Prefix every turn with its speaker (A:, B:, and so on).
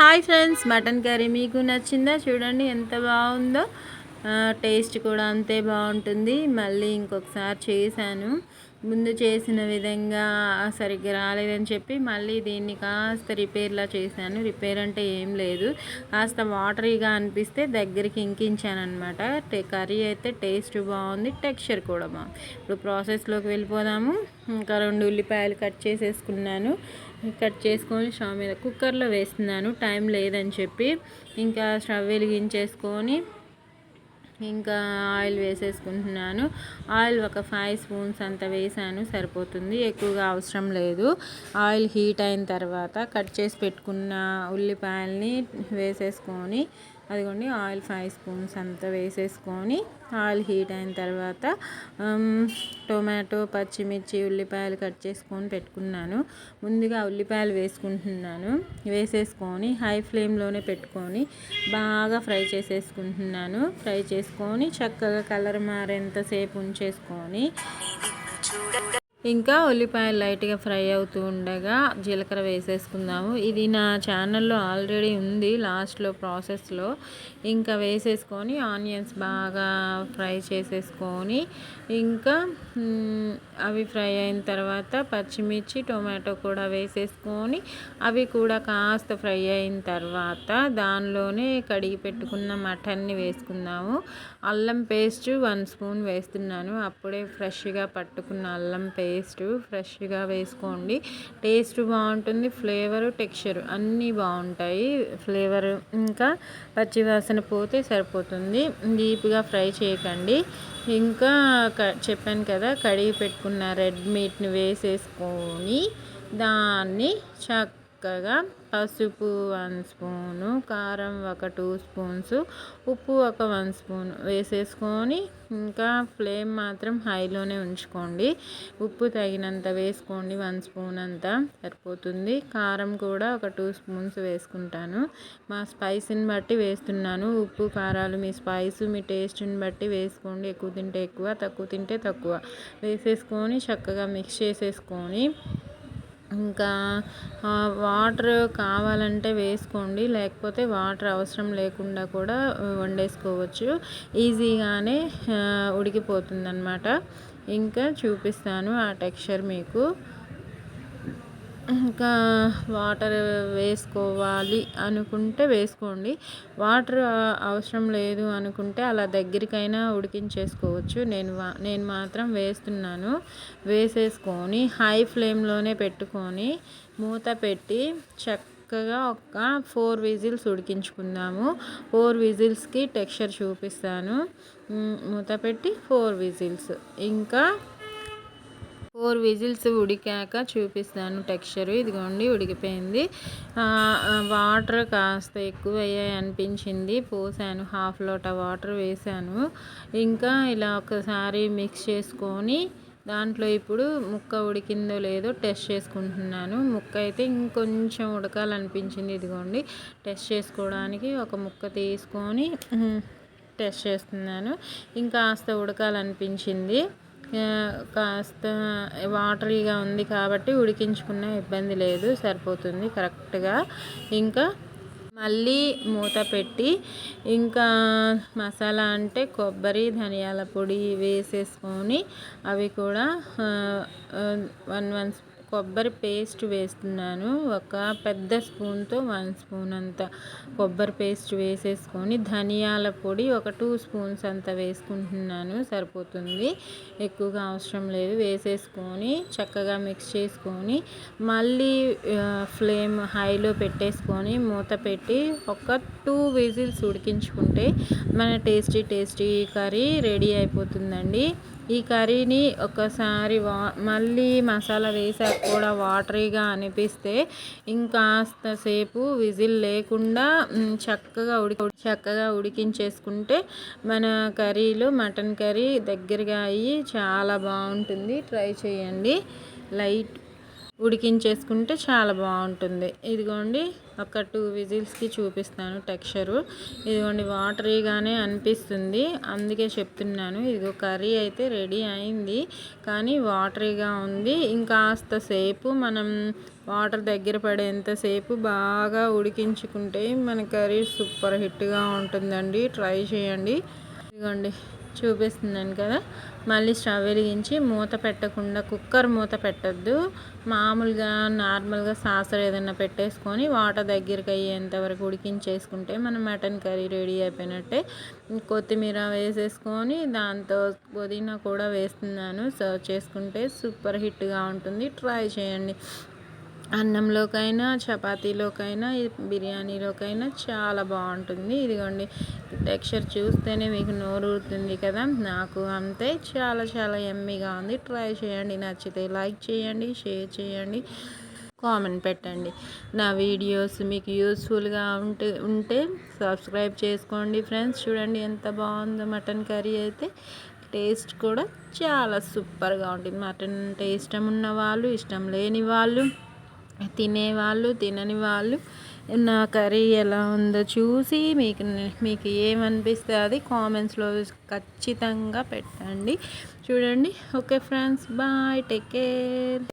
A: Hi friends mutton curry మీకు నచ్చిందా? చూడండి ఎంత బాగుందో. టేస్ట్ కూడా అంతే బాగుంటుంది. మళ్ళీ ఇంకొకసారి చేశాను. ముందు చేసిన విధంగా సరిగ్గా రాలేదని చెప్పి మళ్ళీ దీన్ని కాస్త రిపేర్లా చేశాను. రిపేర్ అంటే ఏం లేదు. కాస్త వాటరీగా అనిపిస్తే దగ్గరికి ఇంకించాను అనమాట కర్రీ అయితే టేస్ట్ బాగుంది టెక్స్చర్ కూడా బాగుంది. ఇప్పుడు ప్రాసెస్లోకి వెళ్ళిపోదాము. ఇంకా రెండు ఉల్లిపాయలు కట్ చేసేసుకున్నాను. కట్ చేసుకొని స్టవ్ మీద కుక్కర్లో వేస్తున్నాను. టైం లేదని చెప్పి ఇంకా స్టవ్ వెలిగించేసుకొని ఇంకా ఆయిల్ వేసేసుకుంటున్నాను. ఆయిల్ ఒక ఫైవ్ స్పూన్స్ అంత వేసాను సరిపోతుంది. ఎక్కువగా అవసరం లేదు. ఆయిల్ హీట్ అయిన తర్వాత కట్ చేసి పెట్టుకున్న ఉల్లిపాయల్ని వేసేసుకొని అదిగోండి ఆయిల్ ఫైవ్ స్పూన్స్ అంతా వేసేసుకొని ఆయిల్ హీట్ అయిన తర్వాత టొమాటో పచ్చిమిర్చి ఉల్లిపాయలు కట్ చేసుకొని పెట్టుకున్నాను. ముందుగా ఉల్లిపాయలు వేసుకుంటున్నాను. వేసేసుకొని హై ఫ్లేమ్లోనే పెట్టుకొని బాగా ఫ్రై చేసేసుకుంటున్నాను. ఫ్రై చేసుకొని చక్కగా కలర్ మారేంతసేపు ఉంచేసుకొని ఇంకా ఉల్లిపాయలు లైట్గా ఫ్రై అవుతూ ఉండగా జీలకర్ర వేసేసుకుందాము. ఇది నా ఛానల్లో ఆల్రెడీ ఉంది లాస్ట్లో ప్రాసెస్లో. ఇంకా వేసేసుకొని ఆనియన్స్ బాగా ఫ్రై చేసేసుకొని ఇంకా అవి ఫ్రై అయిన తర్వాత పచ్చిమిర్చి టొమాటో కూడా వేసేసుకొని అవి కూడా కాస్త ఫ్రై అయిన తర్వాత దానిలోనే కడిగి పెట్టుకున్న మటన్ని వేసుకుందాము. అల్లం పేస్ట్ వన్ స్పూన్ వేస్తున్నాను. అప్పుడే ఫ్రెష్గా పట్టుకున్న అల్లం పేస్ట్ పేస్ట్ ఫ్రెష్గా వేసుకోండి. టేస్ట్ బాగుంటుంది ఫ్లేవర్ టెక్స్చర్ అన్నీ బాగుంటాయి. ఫ్లేవర్ ఇంకా పచ్చివాసన పోతే సరిపోతుంది. డీప్గా ఫ్రై చేయకండి. ఇంకా చెప్పాను కదా కడిగి పెట్టుకున్న రెడ్ మీట్ని వేసేసుకొని దాన్ని చక్ చక్కగా పసుపు వన్ స్పూను కారం ఒక టూ స్పూన్స్ ఉప్పు ఒక వన్ స్పూన్ వేసేసుకొని ఇంకా ఫ్లేమ్ మాత్రం హైలోనే ఉంచుకోండి. ఉప్పు తగినంత వేసుకోండి వన్ స్పూన్ అంతా సరిపోతుంది. కారం కూడా ఒక టూ స్పూన్స్ వేసుకుంటాను. మా స్పైసీని బట్టి వేస్తున్నాను. ఉప్పు కారాలు మీ స్పైస్ మీ టేస్ట్ని బట్టి వేసుకోండి. ఎక్కువ తింటే ఎక్కువ తక్కువ తింటే తక్కువ. వేసేసుకొని చక్కగా మిక్స్ చేసేసుకొని ఇంకా వాటర్ కావాలంటే వేసుకోండి. లేకపోతే వాటర్ అవసరం లేకుండా కూడా వండేసుకోవచ్చు. ఈజీగానే ఉడికిపోతుందన్నమాట. ఇంకా చూపిస్తాను ఆ టెక్స్చర్ మీకు. ఇంకా వాటర్ వేసుకోవాలి అనుకుంటే వేసుకోండి. వాటర్ అవసరం లేదు అనుకుంటే అలా దగ్గరికైనా ఉడికించేసుకోవచ్చు. నేను నేను మాత్రం వేస్తున్నాను. వేసేసుకొని హై ఫ్లేమ్లోనే పెట్టుకొని మూత పెట్టి చక్కగా ఒక ఫోర్ విజిల్స్ ఉడికించుకుందాము. ఫోర్ విజిల్స్కి టెక్స్చర్ చూపిస్తాను. మూత పెట్టి ఫోర్ విజిల్స్. ఇంకా ఫోర్ విజిల్స్ ఉడికాక చూపిస్తాను టెక్స్చర్. ఇదిగోండి ఉడికిపోయింది. వాటర్ కాస్త ఎక్కువ అయ్యాయి అనిపించింది. పోసాను హాఫ్ లోట వాటర్ వేసాను. ఇంకా ఇలా ఒకసారి మిక్స్ చేసుకొని దాంట్లో ఇప్పుడు ముక్క ఉడికిందో లేదో టెస్ట్ చేసుకుంటున్నాను. ముక్క అయితే ఇంకొంచెం ఉడకాలనిపించింది. ఇదిగోండి టెస్ట్ చేసుకోవడానికి ఒక ముక్క తీసుకొని టెస్ట్ చేస్తున్నాను. ఇంకా కాస్త ఉడకాలనిపించింది. కాస్త వాటరీగా ఉంది కాబట్టి ఉడికించుకున్న ఇబ్బంది లేదు సరిపోతుంది కరెక్ట్గా. ఇంకా మళ్ళీ మూత పెట్టి ఇంకా మసాలా అంటే కొబ్బరి ధనియాల పొడి వేసేసుకొని అవి కూడా వన్ వన్ కొబ్బరి పేస్ట్ వేస్తున్నాను. ఒక పెద్ద స్పూన్తో వన్ స్పూన్ అంత కొబ్బరి పేస్ట్ వేసేసుకొని ధనియాల పొడి ఒక టూ స్పూన్స్ అంత వేసుకుంటున్నాను. సరిపోతుంది. ఎక్కువగా అవసరం లేదు. వేసేసుకొని చక్కగా మిక్స్ చేసుకొని మళ్ళీ ఫ్లేమ్ హైలో పెట్టేసుకొని మూత పెట్టి ఒక టూ విజిల్స్ ఉడికించుకుంటే మన టేస్టీ టేస్టీ కర్రీ రెడీ అయిపోతుందండి. ఈ కర్రీని ఒకసారి వా మళ్ళీ మసాలా వేసాక కూడా వాటరీగా అనిపిస్తే ఇంకాస్త సేపు విజిల్ లేకుండా చక్కగా ఉడికి చక్కగా ఉడికించేసుకుంటే మన కర్రీలో మటన్ కర్రీ దగ్గరగా అయ్యి చాలా బాగుంటుంది. ట్రై చేయండి. లైట్ ఉడికించేసుకుంటే చాలా బాగుంటుంది. ఇదిగోండి ఒక టూ విజిల్స్కి చూపిస్తాను టెక్స్చరు. ఇదిగోండి వాటరీగానే అనిపిస్తుంది. అందుకే చెప్తున్నాను ఇదిగో కర్రీ అయితే రెడీ అయింది. కానీ వాటరీగా ఉంది. ఇంకాస్త సేపు మనం వాటర్ దగ్గర పడేంతసేపు బాగా ఉడికించుకుంటే మన కర్రీ సూపర్ హిట్గా ఉంటుందండి. ట్రై చేయండి. ఇదిగోండి చూపిస్తున్నాను కదా. మళ్ళీ స్టవ్ వెలిగించి మూత పెట్టకుండా కుక్కర్ మూత పెట్టద్దు. మామూలుగా నార్మల్గా సాసర్ ఏదైనా పెట్టేసుకొని వాటర్ దగ్గరికి అయ్యేంత వరకు ఉడికించేసుకుంటే మన మటన్ కర్రీ రెడీ అయిపోయినట్టే. కొత్తిమీర వేసేసుకొని దాంతో పుదీనా కూడా వేస్తున్నాను. సర్వ్ చేసుకుంటే సూపర్ హిట్గా ఉంటుంది. ట్రై చేయండి. అన్నంలోకైనా చపాతీలోకైనా బిర్యానీలోకైనా చాలా బాగుంటుంది. ఇదిగోండి టెక్స్చర్ చూస్తేనే మీకు నోరు ఊరుతుంది కదా. నాకు అంతే చాలా చాలా ఎమ్మీగా ఉంది. ట్రై చేయండి నచ్చితే లైక్ చేయండి షేర్ చేయండి కామెంట్ పెట్టండి. నా వీడియోస్ మీకు యూస్ఫుల్గా ఉంటే ఉంటే సబ్స్క్రైబ్ చేసుకోండి ఫ్రెండ్స్. చూడండి ఎంత బాగుందో మటన్ కర్రీ అయితే. టేస్ట్ కూడా చాలా సూపర్గా ఉంటుంది. మటన్ అంటే ఇష్టం ఉన్న వాళ్ళు ఇష్టం లేని వాళ్ళు. తినేవాళ్ళు తినని వాళ్ళు. నా కర్రీ ఎలా ఉందో చూసి మీకు మీకు ఏమనిపిస్తే అది కామెంట్స్లో ఖచ్చితంగా పెట్టండి. చూడండి. Okay friends bye. Take care.